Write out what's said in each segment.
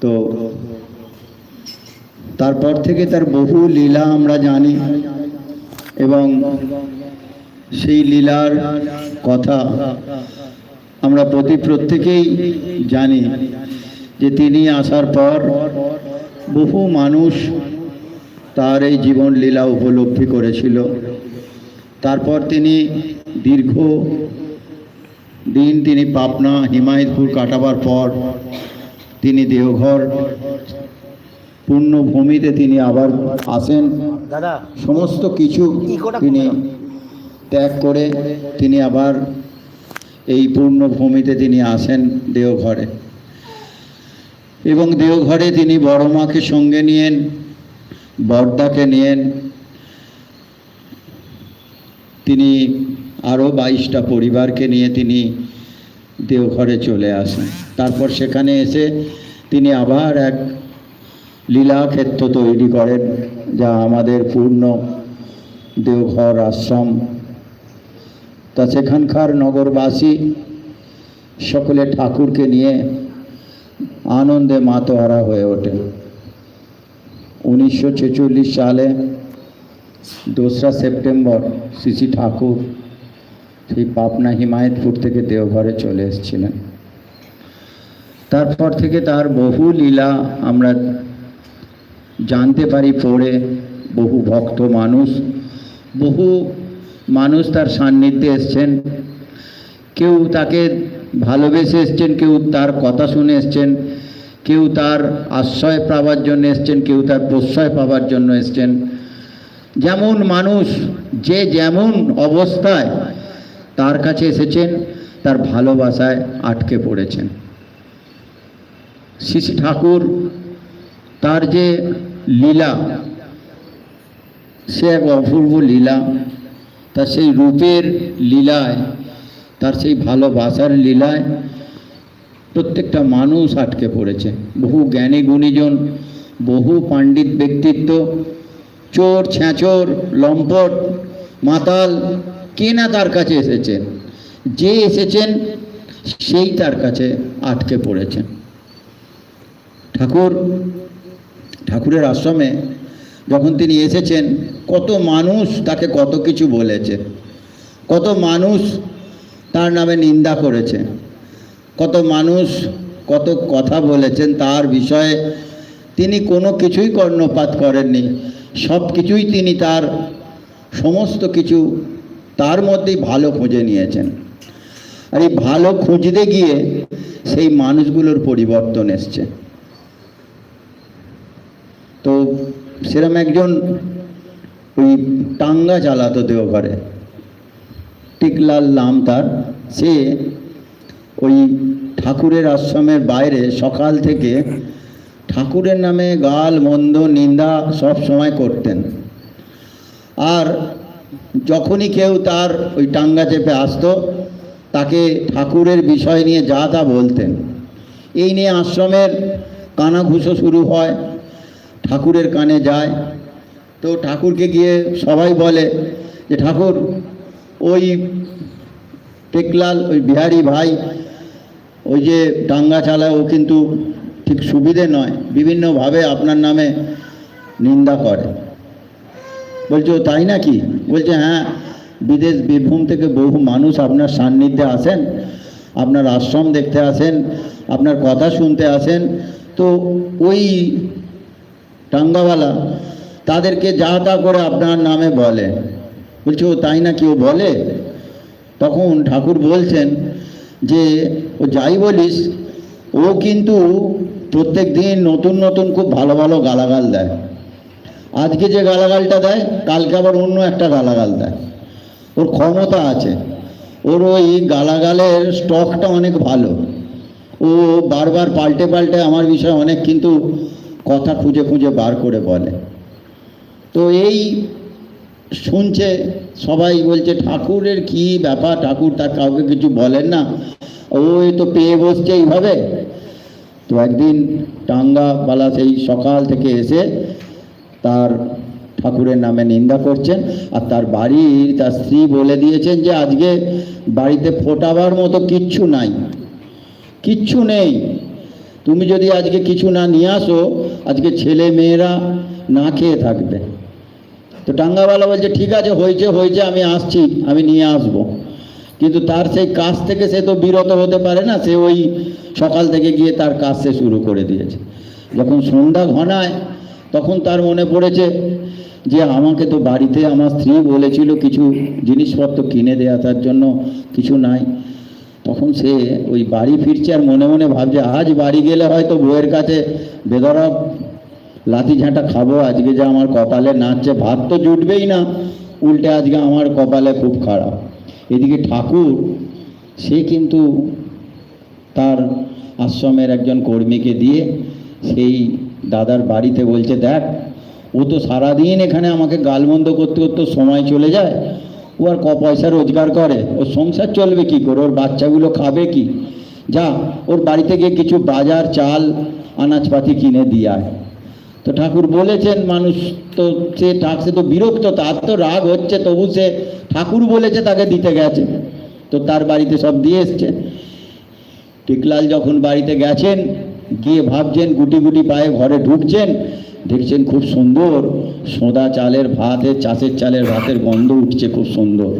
তো তারপর থেকে তার বহু লীলা আমরা জানি এবং সেই লীলার কথা আমরা প্রতি প্রত্যেকেই জানি যে তিনি আসার পর বহু মানুষ তার এই জীবন লীলা উপলব্ধি করেছিল। তারপর তিনি দীর্ঘ দিন তিনি পাবনা হিমায়তপুর কাটাবার পর তিনি দেওঘর পূর্ণভূমিতে তিনি আবার আসেন। সমস্ত কিছু তিনি ত্যাগ করে তিনি আবার এই পূর্ণভূমিতে তিনি আসেন দেওঘরে এবং দেওঘরে তিনি বড় মাকে সঙ্গে নিয়েন বর্দাকে নিয়েন। তিনি আরও বাইশটা পরিবারকে নিয়ে তিনি দেওঘরে চলে আসেন। তারপর সেখানে এসে তিনি আবার এক লীলাক্ষেত্র তৈরি করেন, যা আমাদের পূর্ণ দেওঘর আশ্রম। তা সেখানকার নগরবাসী সকলে ঠাকুরকে নিয়ে আনন্দে মাতোহারা হয়ে ওঠে। উনিশশো ছেচল্লিশ সালে দোসরা সেপ্টেম্বর শ্রী ঠাকুর সেই পাবনা হিমায়তপুর থেকে দেওঘরে চলে এসেছিলেন। তারপর থেকে তার বহু লীলা আমরা জানতে পারি, পড়ে বহু ভক্ত মানুষ, বহু মানুষ তার সান্নিধ্যে এসছেন। কেউ তাকে ভালোবেসে এসছেন, কেউ তার কথা শুনে এসছেন, কেউ তার আশ্রয় পাওয়ার জন্য এসছেন, কেউ তার প্রশ্রয় পাওয়ার জন্য এসছেন। যেমন মানুষ যে যেমন অবস্থায় তার কাছে এসেছেন, তার ভালোবাসায় আটকে পড়েছেন। শ্রী ঠাকুর, তার যে লীলা, সে এক অপূর্ব লীলা, তার সেই রূপের লীলায়, তার সেই ভালোবাসার লীলায় প্রত্যেকটা মানুষ আটকে পড়েছে। বহু জ্ঞানী গুণীজন, বহু পণ্ডিত ব্যক্তিত্ব, চোর, ছ্যাঁচোর, লম্পট, মাতাল কে না তার কাছে এসেছেন। যে এসেছেন, সেই তার কাছে আটকে পড়েছেন। ঠাকুর, ঠাকুরের আশ্রমে যখন তিনি এসেছেন, কত মানুষ তাকে কত কিছু বলেছে। কত মানুষ তার নামে নিন্দা করেছে। কত মানুষ কত কথা বলেছেন তার বিষয়ে তিনি কোনো কিছুই কর্ণপাত করেননি। সব কিছুই তিনি তার সমস্ত কিছু তার মধ্যেই ভালো খুঁজে নিয়েছেন। আর এই ভালো খুঁজতে গিয়ে সেই মানুষগুলোর পরিবর্তন এসছে। তো সেরম একজন ওই টাঙ্গা চালাতো দেওঘরে। টিকলাল নাম তার। সে ওই ঠাকুরের আশ্রমের বাইরে সকাল থেকে ঠাকুরের নামে গাল, মন্দ, নিন্দা সব সময় করতেন। আর যখনই কেউ তার ওই টাঙ্গা চেপে আসতো, তাকে ঠাকুরের বিষয় নিয়ে যা তা বলতেন। এই নিয়ে আশ্রমের কানাঘুষো শুরু হয়, ঠাকুরের কানে যায়। তো ঠাকুরকে গিয়ে সবাই বলে যে, ঠাকুর, ওই টেকলাল, ওই বিহারি ভাই, ওই যে টাঙ্গা চালায় ও কিন্তু ঠিক সুবিধে নয়। বিভিন্নভাবে আপনার নামে নিন্দা করে। বলছে তাই নাকি? বলছে হ্যাঁ বিদেশ বীরভূম থেকে বহু মানুষ আপনার সান্নিধ্যে আসেন, আপনার আশ্রম দেখতে আসেন, আপনার কথা শুনতে আসেন। তো ওই টাঙ্গাওয়ালা তাদেরকে যা তা করে আপনার নামে বলে। বলছে, ও তাই না কেউ বলে। তখন ঠাকুর বলছেন যে, ও যাই বলিস, ও কিন্তু প্রত্যেক দিন নতুন নতুন খুব ভালো ভালো গালাগাল দেয়। আজকে যে গালাগালটা দেয়, কালকে আবার অন্য একটা গালাগাল দেয়। ওর ক্ষমতা আছে। ওর ওই গালাগালের স্টকটা অনেক ভালো। ও বারবার পাল্টে পাল্টে আমার বিষয়ে অনেক কিন্তু কথা খুঁজে খুঁজে বার করে বলে। তো এই শুনছে, সবাই বলছে, ঠাকুরের কি ব্যাপার? ঠাকুর তার কাউকে কিছু বলেন না। ওই তো পেয়ে বসছে এইভাবে। তো একদিন টাঙ্গাওয়ালা সেই সকাল থেকে এসে তার ঠাকুরের নামে নিন্দা করছেন আর তার বাড়ির তার স্ত্রী বলে দিয়েছেন যে আজকে বাড়িতে ফোটাবার মতো কিচ্ছু নাই। কিচ্ছু নেই। তুমি যদি আজকে কিছু না নিয়ে আসো, আজকে ছেলে মেয়েরা না খেয়ে থাকবে। তো টাঙ্গাওয়ালা বলছে, ঠিক আছে, হয়েছে হয়েছে, আমি আসছি, আমি নিয়ে আসব। কিন্তু তার সেই কাজ থেকে সে তো বিরত হতে পারে না, সে ওই সকাল থেকে গিয়ে তার কাজ সে শুরু করে দিয়েছে। যখন সন্ধ্যা ঘনায় তখন তার মনে পড়েছে যে আমাকে তো বাড়িতে আমার স্ত্রী বলেছিল কিছু জিনিসপত্র কিনে দেওয়া তার জন্য কিছু নাই। তখন সে ওই বাড়ি ফিরছে আর মনে মনে ভাবছে, আজ বাড়ি গেলে হয়তো বউয়ের কাছে বেদরা লাতি ঝাঁটা খাব, আজকে যে আমার কপালে নাচছে, ভাত তো জুটবেই না। উল্টে আজকে আমার কপালে খুব খারাপ। এদিকে ঠাকুর, সে কিন্তু তার আশ্রমের একজন কর্মীকে দিয়ে সেই দাদার বাড়িতে বলছে, দেখ, ও তো সারাদিন এখানে আমাকে গালমন্দ করতে করতে সময় চলে যায়। ও আর ক পয়সা রোজগার করে, ওর সংসার চলবে কি করে? ওর বাচ্চাগুলো খাবে কি? যা, ওর বাড়িতে গিয়ে কিছু বাজার, চাল, আনাজপাতি কিনে দিয়ে আয়। তো ঠাকুর বলেছেন, মানুষ তো সে ঠাকসে তো বিরক্ত, তার তো রাগ হচ্ছে, তবু সে ঠাকুর বলেছে, তাকে দিতে গেছে। তো তার বাড়িতে সব দিয়ে এসছে। টিকলাল যখন বাড়িতে গেছেন গিয়ে ভাবছেন গুটি গুটি পায়ে ঘরে ঢুকছেন, দেখছেন খুব সুন্দর, সোদা চালের ভাতের চাষের চালের ভাতের গন্ধ উঠছে খুব সুন্দর।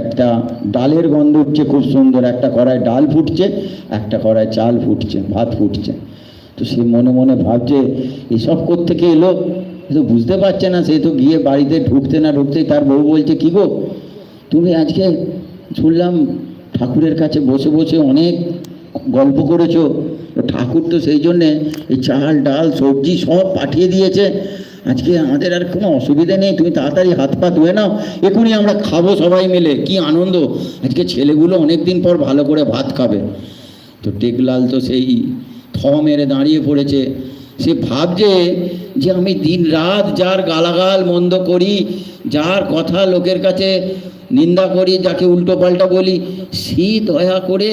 একটা ডালের গন্ধ উঠছে খুব সুন্দর, একটা কড়ায় ডাল ফুটছে, একটা কড়ায় চাল ফুটছে, ভাত ফুটছে। তো সে মনে মনে ভাবছে, এসব কোত্থেকে এলো? তো বুঝতে পারছে না, সে তো গিয়ে বাড়িতে ঢুকতে না ঢুকতেই তার বউ বলছে, কি গো? তুমি আজকে শুনলাম ঠাকুরের কাছে বসে বসে অনেক গল্প করেছ ঠাকুর তো সেই জন্যে এই চাল, ডাল, সবজি সব পাঠিয়ে দিয়েছে। আজকে আমাদের আর কোনো অসুবিধা নেই, তুমি তাড়াতাড়ি হাত পা ধুয়ে নাও এখনই আমরা খাব সবাই মিলে, কি আনন্দ। আজকে ছেলেগুলো অনেক দিন পর ভালো করে ভাত খাবে। তো টেকলাল তো সেই থ মেরে দাঁড়িয়ে পড়েছে। সে ভাবছে যে আমি দিন রাত যার গালাগাল মন্দ করি, যার কথা লোকের কাছে নিন্দা করি, যাকে উল্টো পাল্টা বলি, সে দয়া করে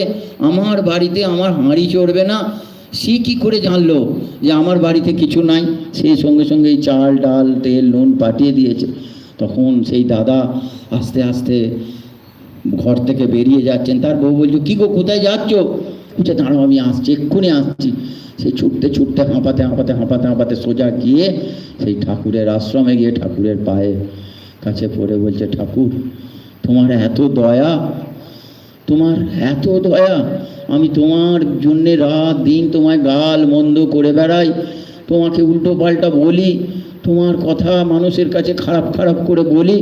আমার বাড়িতে আমার হাঁড়ি চড়বে না। সে কি করে জানলো যে আমার বাড়িতে কিছু নাই? সেই সঙ্গে সঙ্গে এই চাল, ডাল, তেল, নুন পাঠিয়ে দিয়েছে। তখন সেই দাদা আস্তে আস্তে ঘর থেকে বেরিয়ে যাচ্ছেন। তার বউ বলছো কী গো, কোথায় যাচ্ছ? বলছে, দাঁড়াও, আমি আসছি, এক্ষুনি আসছি। সেই ছুটতে ছুটতে হাঁপাতে হাঁপাতে হাঁপাতে হাঁপাতে সোজা গিয়ে সেই ঠাকুরের আশ্রমে গিয়ে ঠাকুরের পায়ে কাছে পড়ে বলছে, ঠাকুর, তোমার এত দয়া তোমার এত দয়া, আমি তোমার জন্যে রাত দিন তোমায় গাল মন্দ করে বেড়াই। তোমাকে উল্টো পাল্টা বলি, তোমার কথা মানুষের কাছে খারাপ খারাপ করে বলি।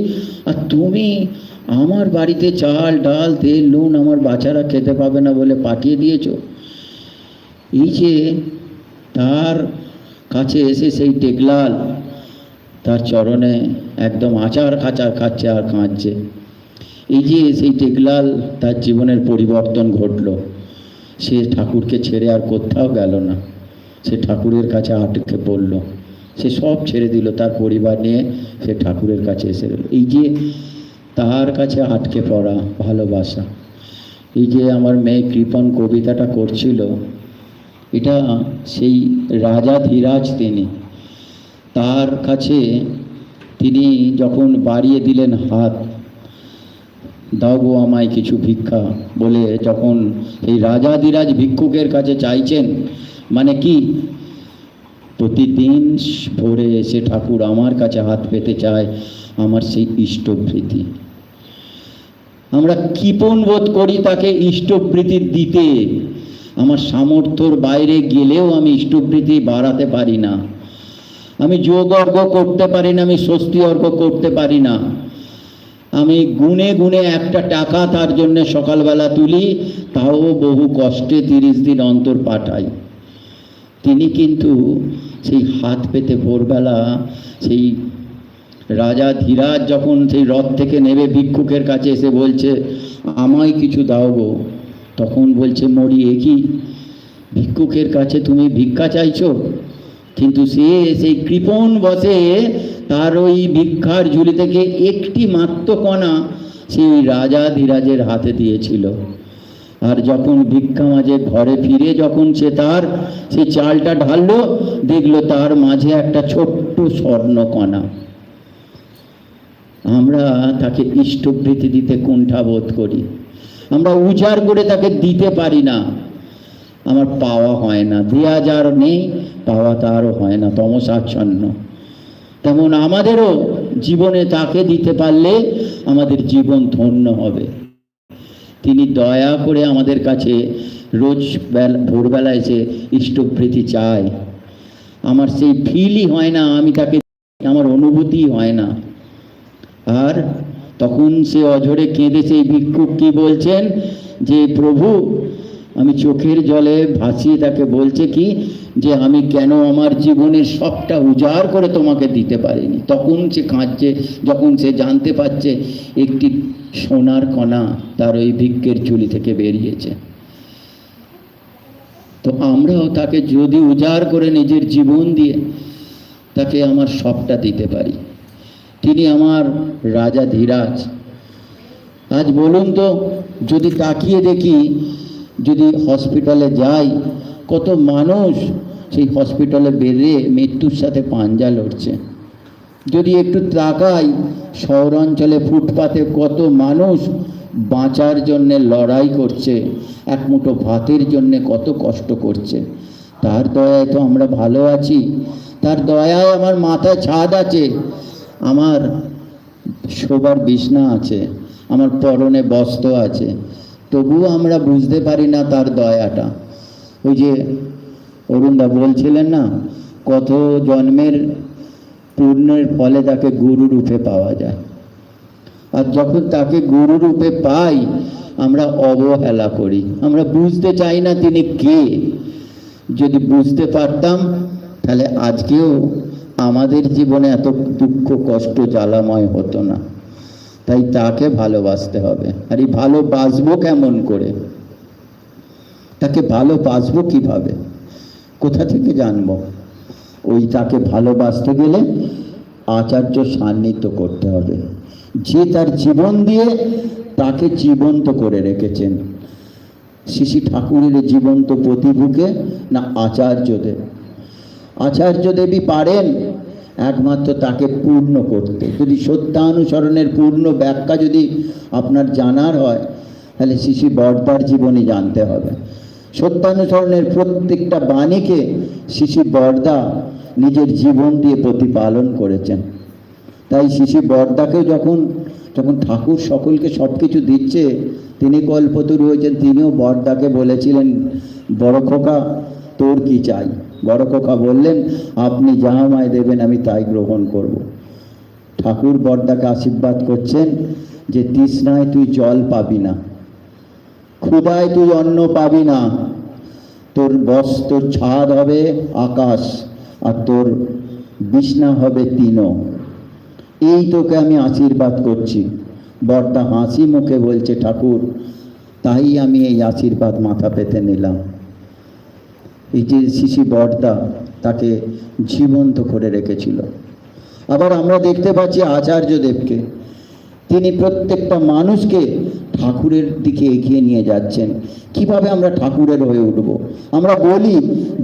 আর তুমি আমার বাড়িতে চাল, ডাল, তেল, নুন আমার বাচ্চারা খেতে পাবে না বলে পাঠিয়ে দিয়েছ। এই যে তার কাছে এসে সেই টেকলাল, তার চরণে একদম আচার খাচার খাচ্ছে আর কাঁদছে। এই যে সেই টেকলাল তার জীবনের পরিবর্তন ঘটলো। সে ঠাকুরকে ছেড়ে আর কোথাও গেল না। সে ঠাকুরের কাছে আটকে পড়ল। সে সব ছেড়ে দিল, তার পরিবার নিয়ে সে ঠাকুরের কাছে এসে গেল এই যে তার কাছে আটকে পড়া ভালোবাসা, এই যে আমার মেয়ে কৃপন কবিতাটা করছিল, এটা সেই রাজা ধীরাজ তিনি, তার কাছে তিনি যখন বাড়িয়ে দিলেন হাত দাও আমায় কিছু ভিক্ষা। বলে যখন সেই রাজাধিরাজ ভিক্ষুকের কাছে চাইছেন মানে কি? প্রতিদিন ভোরে এসে ঠাকুর আমার কাছে হাত পেতে চায়, আমার সেই ইষ্টভৃতি আমরা কৃপণ বোধ করি তাকে ইষ্টভৃতি দিতে। আমার সামর্থ্যর বাইরে গেলেও আমি ইষ্টভৃতি বাড়াতে পারি না। আমি যোগ অর্ঘ করতে পারি না, আমি স্বস্তি অর্ঘ করতে পারি না। আমি গুনে গুনে একটা টাকা তার জন্য সকালবেলা তুলি, তাও বহু কষ্টে তিরিশ দিন অন্তর পাঠাই। তিনি কিন্তু সেই হাত পেতে ভোরবেলা সেই রাজা ধীরাজ যখন সেই রথ থেকে নেবে ভিক্ষুকের কাছে এসে বলছে, আমায় কিছু দাও গো। তখন বলছে, মরি একই ভিক্ষুকের কাছে তুমি ভিক্ষা চাইছো? কিন্তু সে সেই কৃপণ বসে তার ওই ভিক্ষার ঝুলি থেকে একটি মাত্র কণা সেই রাজা ধীরাজের হাতে দিয়েছিল। আর যখন ভিক্ষা মাঝে ঘরে ফিরে যখন সে তার সেই চালটা ঢাললো, দেখল তার মাঝে একটা ছোট্ট স্বর্ণ কণা। আমরা তাকে ইষ্টভৃতি দিতে কুণ্ঠাবোধ করি। আমরা উজাড় করে তাকে দিতে পারি না। আমার পাওয়া হয় না, দেয়া যার নেই, পাওয়া তারও হয় না, তমসাচ্ছন্ন। তেমন আমাদেরও জীবনে তাকে দিতে পারলে আমাদের জীবন ধন্য হবে। তিনি দয়া করে আমাদের কাছে রোজ বেলা, ভোরবেলা এসে ইষ্টভৃতি চায়। আমার সেই ফিলই হয় না, আমি তাকে, আমার অনুভূতি হয় না। আর তখন সে অঝরে কেঁদে সেই ভিক্ষুক কি বলছেন? যে প্রভু, আমি চোখের জলে ভাসিয়ে তাকে বলছে কি যে আমি কেন আমার জীবনের সবটা উজাড় করে তোমাকে দিতে পারিনি? তখন সে কাঁদছে, যখন সে জানতে পারছে একটি সোনার কণা তার ওই ভিক্ষের চুলি থেকে বেরিয়েছে। তো আমরাও তাকে যদি উজাড় করে নিজের জীবন দিয়ে তাকে আমার সবটা দিতে পারি। তিনি আমার রাজা ধীরাজ। আজ বলুন তো, যদি তাকিয়ে দেখি, যদি হসপিটালে যাই, কত মানুষ সেই হসপিটালে বেঁধে মৃত্যুর সাথে পাঞ্জা লড়ছে। যদি একটু তাকাই, শহরাঞ্চলে ফুটপাতে কত মানুষ বাঁচার জন্যে লড়াই করছে, এক মুঠো ভাতের জন্যে কত কষ্ট করছে। তার দয়ায় তো আমরা ভালো আছি। তার দয়ায় আমার মাথায় ছাদ আছে। আমার শোবার বিছনা আছে। আমার পরনে বস্ত্র আছে। তবুও আমরা বুঝতে পারি না তার দয়াটা। ওই যে অরুণদা বলছিলেন, না, কত জন্মের পূর্ণের ফলে তাকে গুরু রূপে পাওয়া যায়। আর যখন তাকে গুরু রূপে পাই, আমরা অবহেলা করি। আমরা বুঝতে চাই না তিনি কে। যদি বুঝতে পারতাম, তাহলে আজকেও আমাদের জীবনে এত দুঃখ, কষ্ট, জ্বালাময় হতো না। তাই তাকে ভালোবাসতে হবে। আর এই ভালোবাসবো কেমন করে? তাকে ভালোবাসবো কীভাবে? কোথা থেকে জানব? ওই তাকে ভালোবাসতে গেলে আচার্য সান্নিধ্য করতে হবে। যে তার জীবন দিয়ে তাকে জীবন্ত করে রেখেছেন। শিশি ঠাকুরের জীবন্ত প্রতিভূকে না আচার্যদেব আচার্য দেবী পারেন একমাত্র তাকে পূর্ণ করতে। যদি সত্যানুসরণের পূর্ণ ব্যাখ্যা যদি আপনার জানার হয়, তাহলে শিশি বর্দার জীবনী জানতে হবে। সত্যানুসরণের প্রত্যেকটা বাণীকে শিশি বর্দা নিজের জীবন দিয়ে প্রতিপালন করেছেন। তাই শিশি বর্দাকেও যখন যখন ঠাকুর সকলকে সব কিছু দিচ্ছে, তিনি কল্পতরু হয়েছেন, তিনিও বর্দাকে বলেছিলেন, বড় খোকা, তোর কি চাই? বড় খোকা বললেন, আপনি যা আমায় দেবেন, আমি তাই গ্রহণ করব। ঠাকুর বর্দাকে আশীর্বাদ করছেন যে তৃষ্ণায় তুই জল পাবি না। ক্ষুধায় তুই অন্ন পাবি না। তোর বস, তোর ছাদ হবে আকাশ, আর তোর বিছনা হবে তিনও এই তোকে আমি আশীর্বাদ করছি। বর্দা হাসি মুখে বলছে, ঠাকুর, তাই আমি এই আশীর্বাদ মাথা পেতে নিলাম। এই যে শিশি বর্দা, তাকে জীবন্ত করে রেখেছিল। আবার আমরা দেখতে পাচ্ছি আচার্যদেবকে। তিনি প্রত্যেকটা মানুষকে ঠাকুরের দিকে এগিয়ে নিয়ে যাচ্ছেন। কীভাবে আমরা ঠাকুরের হয়ে উঠব? আমরা বলি,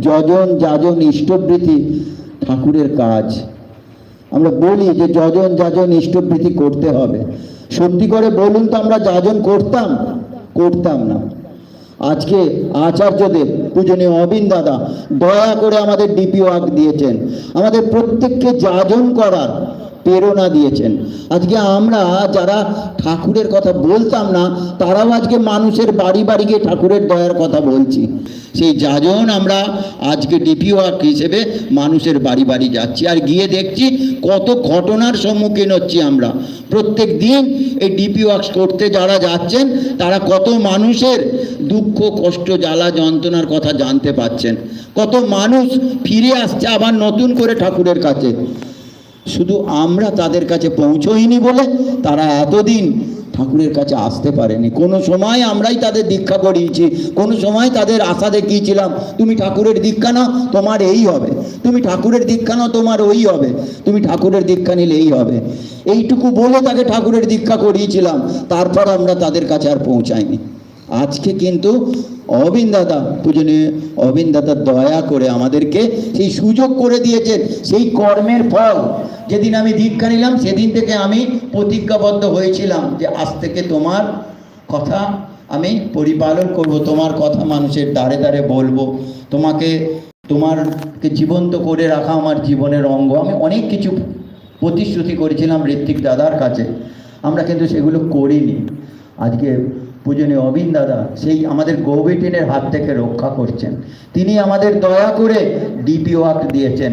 যজন যাজন ইষ্টবৃত্তি ঠাকুরের কাজ। আমরা বলি যে, যজন যাজন ইষ্টবৃত্তি করতে হবে। সত্যি করে বলুন তো, আমরা যাজন করতাম? করতাম না। আজকে আচার্যদেব পূজনীয় অবিন দাদা, দয়া করে আমাদের ডিপি ওয়ার্ক দিয়েছেন। আমাদের প্রত্যেককে যাজন করার প্রেরণা দিয়েছেন। আজকে আমরা যারা ঠাকুরের কথা বলতাম না, তারাও আজকে মানুষের বাড়ি বাড়ি গিয়ে ঠাকুরের দয়ার কথা বলছি। সেই যাজন আমরা আজকে ডিপি ওয়ার্ক হিসেবে মানুষের বাড়ি বাড়ি যাচ্ছি আর গিয়ে দেখছি কত ঘটনার সম্মুখীন হচ্ছি আমরা। প্রত্যেক দিন এই ডিপি ওয়ার্কস করতে যারা যাচ্ছেন, তারা কত মানুষের দুঃখ, কষ্ট, জ্বালা, যন্ত্রণার কথা জানতে পাচ্ছেন। কত মানুষ ফিরে আসছে আবার নতুন করে ঠাকুরের কাছে। শুধু আমরা তাদের কাছে পৌঁছইনি বলে তারা এতদিন ঠাকুরের কাছে আসতে পারেনি। কোনো সময় আমরাই তাদের দীক্ষা করিয়েছি, কোনো সময় তাদের আশা দেখিয়েছিলাম, তুমি ঠাকুরের দীক্ষা নাও, তোমার এই হবে। তুমি ঠাকুরের দীক্ষা নাও, তোমার ওই হবে। তুমি ঠাকুরের দীক্ষা নিলে এই হবে। এইটুকু বলে তাকে ঠাকুরের দীক্ষা করিয়েছিলাম, তারপর আমরা তাদের কাছে আর পৌঁছাইনি। আজকে কিন্তু অবিন দাদা পূজনীয় অবিন দাদা দয়া করে আমাদেরকে সেই সুযোগ করে দিয়েছেন, সেই কর্মের ফল। যেদিন আমি দীক্ষা নিলাম, সেদিন থেকে আমি প্রতিজ্ঞাবদ্ধ হয়েছিলাম যে আজ থেকে তোমার কথা আমি পরিপালন করব, তোমার কথা মানুষের দ্বারে দ্বারে বলব। তোমাকে, তোমারকে জীবন্ত করে রাখা আমার জীবনের অঙ্গ। আমি অনেক কিছু প্রতিশ্রুতি করেছিলাম ঋত্বিক দাদার কাছে। আমরা কিন্তু সেগুলো করিনি। আজকে পূজনীয় অবিন দাদা, সেই আমাদের গৌবিটিনের হাত থেকে রক্ষা করছেন। তিনি আমাদের দয়া করে ডিপি ওয়াক দিয়েছেন।